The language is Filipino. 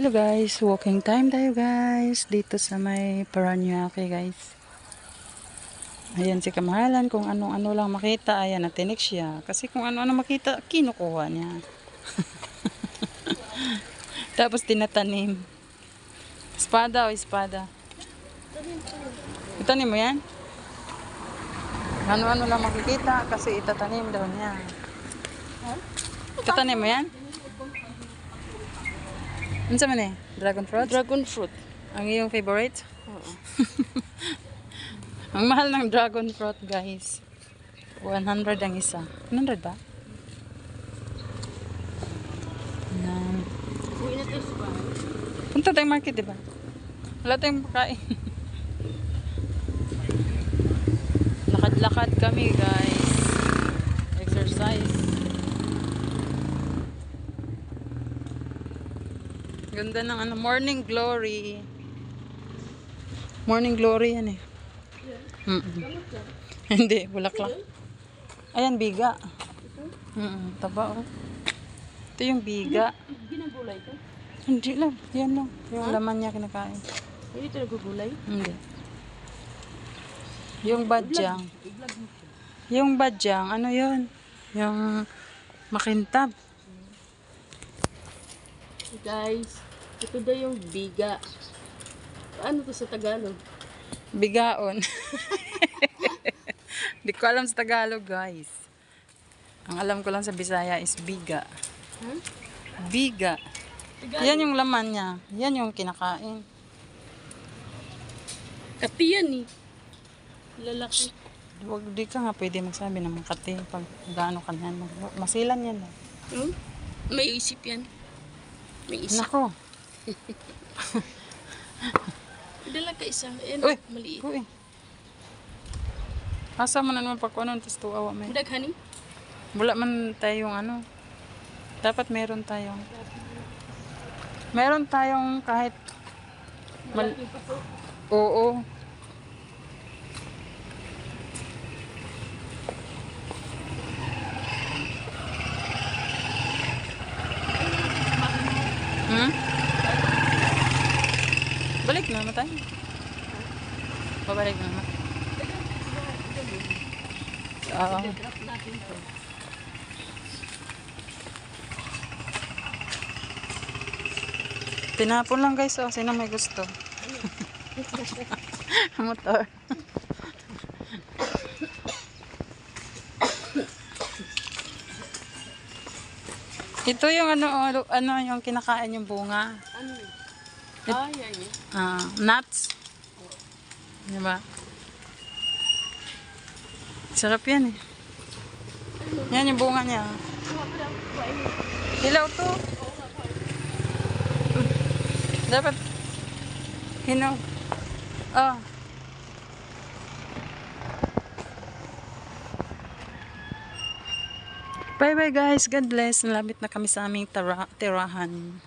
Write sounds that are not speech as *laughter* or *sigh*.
Hello guys, walking time tayo guys. Dito sa may Paranaque guys. Ayan si Kamahalan, kung anong-ano lang makita, ayan natinik siya. Kasi kung ano-ano makita, kinukuha niya. *laughs* Tapos tinatanim. Espada o espada? Itanim mo yan? Ano-ano lang makikita kasi itatanim daw niya. Itatanim mo yan? Ano sa man eh? Dragon fruit? Dragon fruit. Ang iyong favorite? Oo. *laughs* Ang mahal ng dragon fruit, guys. 100 ang isa. 100 ba? Yan. Punta tayong market, di ba? Wala tayong pagkain. *laughs* Lakad-lakad kami, guys. Exercise. Ganda ng ano, morning glory. Morning glory yan eh. Mm-mm. *laughs* Hindi, bulaklak. Ayan, biga. Mm taba oh. Ito yung biga. Ginagulay ko. Hindi lang, yan lang. Yung laman niya kinakain. Hindi ito nagugulay. Hindi. Yung badyang. Yung badyang, ano yun? Yung makintab. Guys, ito daw yung biga. Paano to sa Tagalog? Bigaon. *laughs* Hindi ko alam sa Tagalog, guys. Ang alam ko lang sa Bisaya is biga. Huh? Biga. Yan yung laman niya. Yan yung kinakain. Kati yan eh. Lalaki. Huwag di ka nga pwede magsabi ng makati pag gaano ka yan. Mag- Masilan yan. Eh. Hmm? May isip yan. May isip. Nako. *laughs* Dala ka isa. Ayan, Uy! maliit. Uy. Asa mo na naman pag ano, tapos tuwawa may. Daghan eh. Wala man tayong ano. Dapat meron tayong. Meron tayong kahit mal- Oo. Hmm? Balik na naman tayo. Babalik na naman. Oo. To. Tinapon lang guys, oh. Sino may gusto? *laughs* Motor. Ito yung ano, oh, ano yung kinakain yung bunga. Ano yun? Ah, yan yun. Ah, nuts. Di ba? Sarap yan eh. Yan yung bunga niya. Hilaw to. Dapat hinog. Oh. Bye bye guys. God bless. Nalapit na kami sa aming tara- tirahan.